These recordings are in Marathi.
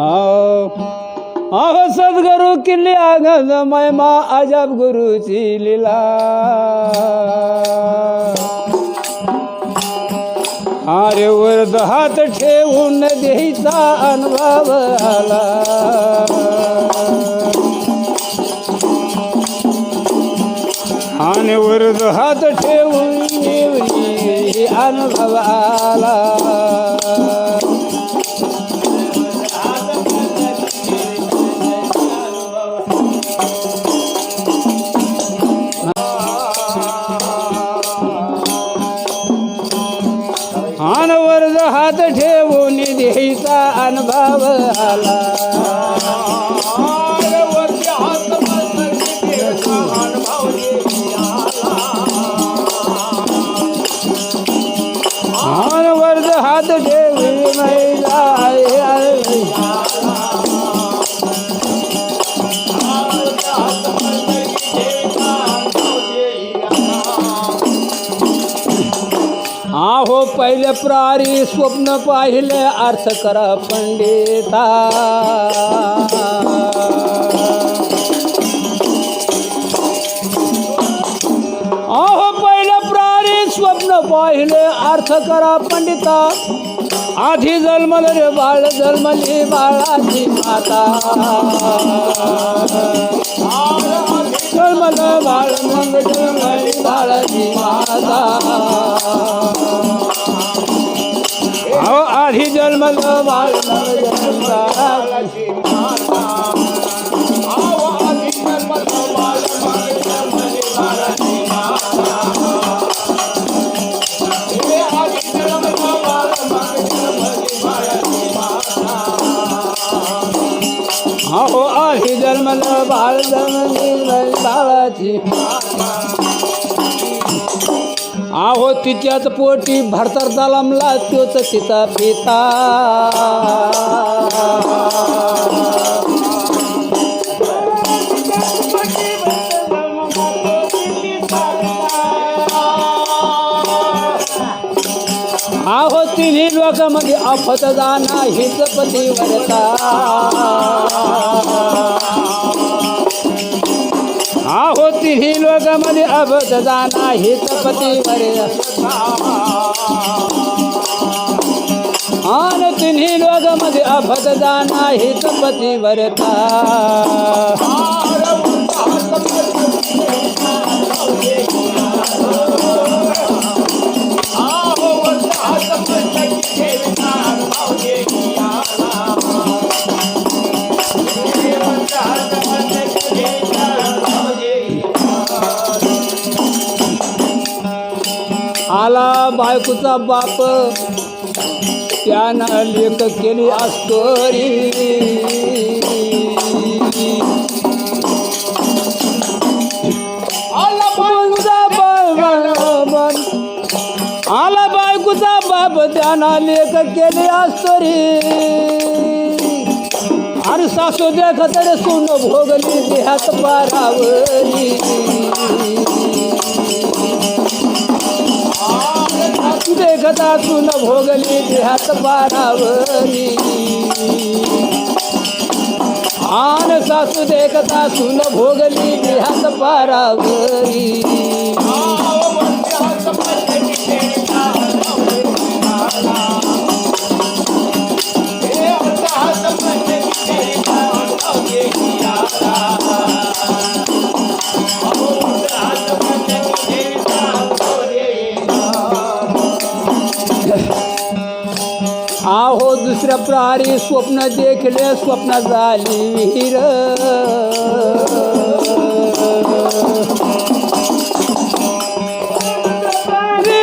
आह सद्गुरु किल्ली आनंद महिमा अजब गुरुची लीला. आरे वरद हात ठेवून द्यायचा अनुभव आला. आणि वरद हात ठेवून देवरी अनुभव आला. द्यायचा अनुभव आला. पाहिले प्रारी स्वप्न पाहिले अर्थ करा पंडिता. आहो पहिले प्रारी स्वप्न पाहिले अर्थ करा पंडिता. आधी जन्मल रे बाळ जन्मली बाळाची माता. जन्मल बाळ जन्मली बाळाची माता. माझी जन्म हो आधी जन्मल बाळ जन्म आहो तिच्याच पोटी भरतर दलमला तोच तिचा पिता. आहो तिन्ही लोकांमध्ये अफत जाणा हिच पती वरता. लोकांमध्ये जाना जाणा हिच मरे. आन तिन्ही लोग लोकांमध्ये अफत जाना हिच पतीवरता वरता बायकोचा बाप. त्यानं लेख केली आस्तोरी आला बायकोचा बाप बाप. त्यानं लेख केली आस्तोरी अरे सासू देखत रे सुन भोगली देहात पारावरी. देखता सुन भोगली देहात पारावरी आन सासू देखता सुन भोगली देहात पारावरी प्रारी स्वप्न देखले स्वप्न झाली विहीर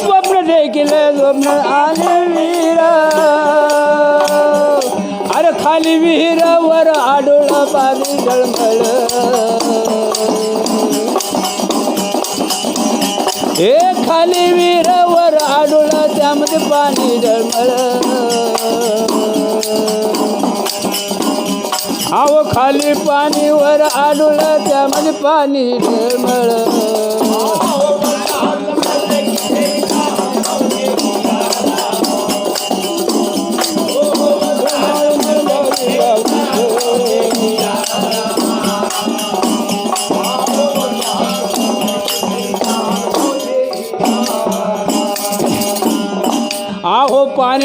स्वप्न देखले स्वप्न आले विहीर अरे खाली विहीर वर आडोळ पाणी जळमळ. हे खाली विहीरावर आडोळा त्यामध्ये पाणी जळमळ. आव खाली पाणी वर आडोळा त्यामध्ये पाणी निर्मळ.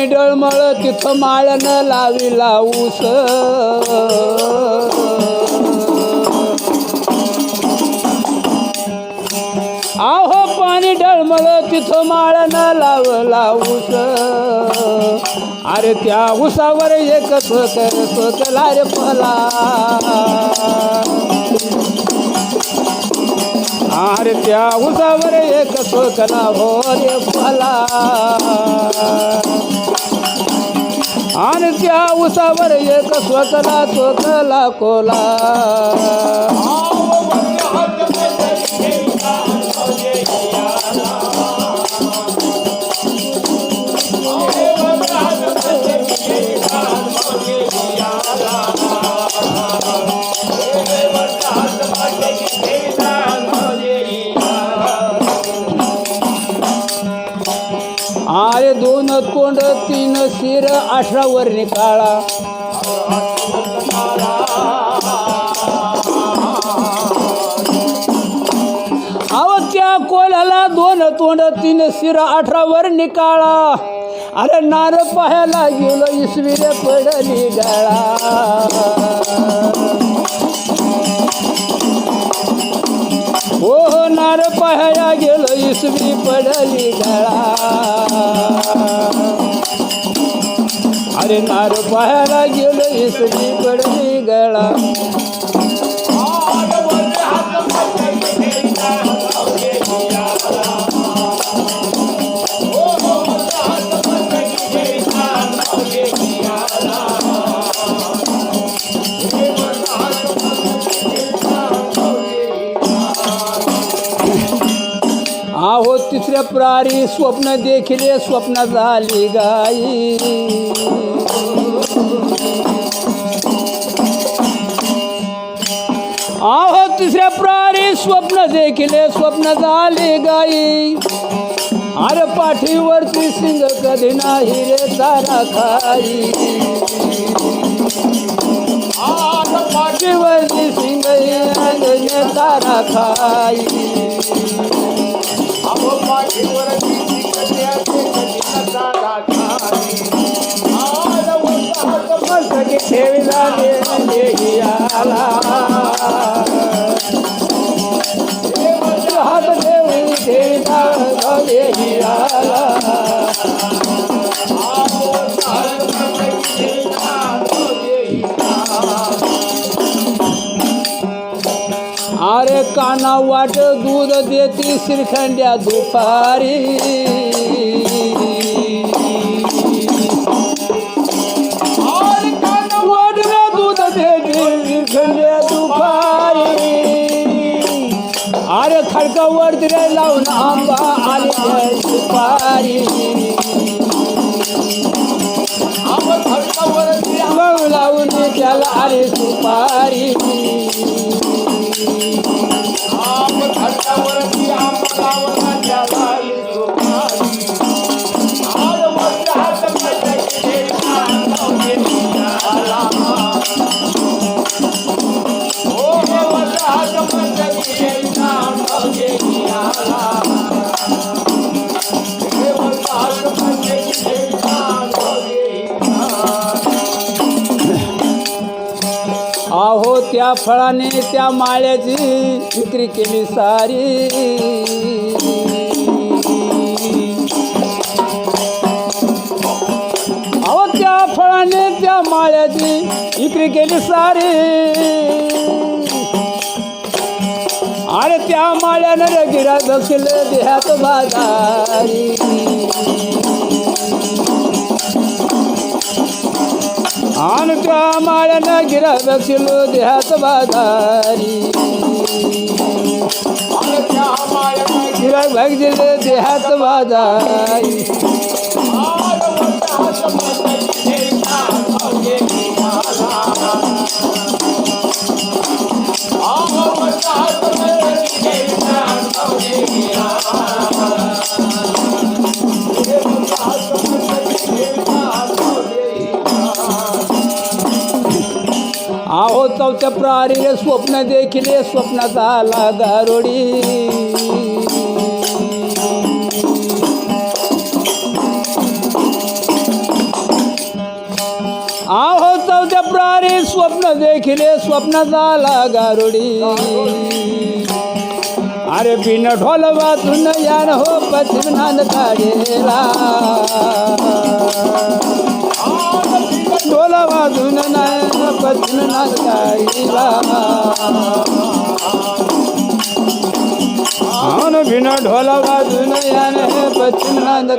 पाणी डळमळ तिथं माळ्यानं लावी लावूस आहो पाणी डळमळ तिथं माळ्यानं लाव ऊस अरे त्या उसावर एक स्वकर स्वकला रे फला. अरे त्या उसावर एक स्वकला हो रे फला. आणि त्या उसावर एक स्वकला स्वतला कोला. शिर निकाळा. वर्णी त्या कोल्याला दोन तोंड तीन शिरा अठरावर निकाळा. अरे नार पाहायला गेलो इसवी रे पडली गाळा. हो, हो नार पाहायला गेलो इसवी पडली गळा. अरे नार पाहायला गेलो इसवी पडली गळा. तिसऱ्या स्वप्न देखिले स्वप्न झाली गाई. आहो तिसऱ्या प्रारी स्वप्न देखिले स्वप्न झाली गाई. अरे पाठीवरती सिंग कधी नाही रे चारा खाई. अरे पाठीवरती सिंग तारा खाई. खाई ठेविला अरे काना वाट दूध देती श्रीखंड्या दुपारी. वाट रे दूध देती श्रीखंड्या दुपारी. अरे खडकावर रे लावून आंबा आली दुपारी त्या फळाने त्या माळ्याची विक्री केली सारी. अहो त्या फळाने त्या माळ्याची विक्री केली सारी. आणि त्या माळ्यानं गिरा दक्षिण देहात बाजारी आणि त्या माळ्यानं गिरा दक्षिण देहात बाजारी गिरा भाग दिले देहात बाजारी आहो प्रारीले स्वप्न देखिले स्वप्नात आला गारोडी चौथ्या प्रारी स्वप्न देखिले स्वप्न झाला गारुडी अरे बिन ढोल वाचून यान हो पश्चिमनाथ काढेला. ढोल वाजून नायन पश्चिमनाथ काढीला आन बिन ढोल वाजून यान हे पश्चिमनाथ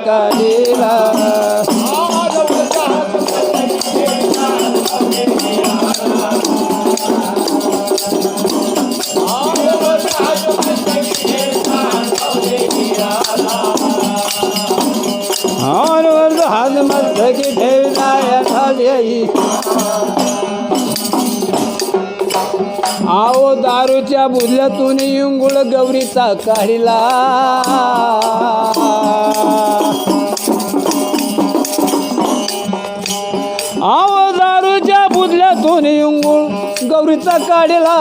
आओ दारूच्या बुजल्यातून इंगुळ गौरीचा काढिला. आओ दारूच्या बुजल्यातून इंगुळ गौरीचा काढिला.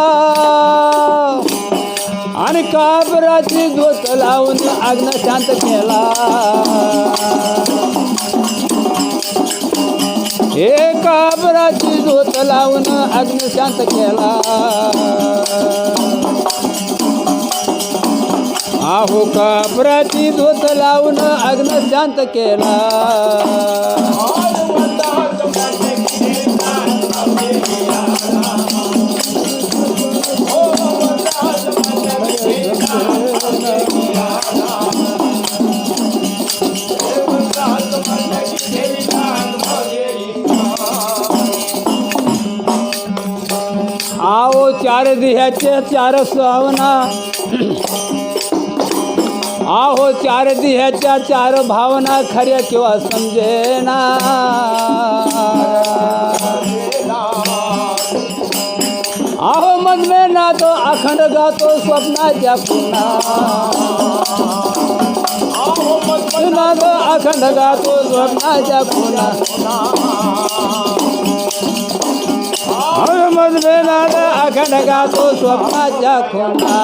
आणि काबराची दोत लावून आग्न शांत केला. हे काबराची दोत लावून अग्नी शांत केला. आहो काबराची धोत लावून अग्न शांत केला. दिह्याचे चार सावना आहो चार दिह्याच्या चार भावना खऱ्या किंवा समजेना. आहो मग मे नातो अखंड गातो स्वप्नाच्या पुन्हा. नातो अखंड गातो स्वप्नाच्या पुन्हा. मधमे नाद अखंड गातो स्वप्नाच्या खुणा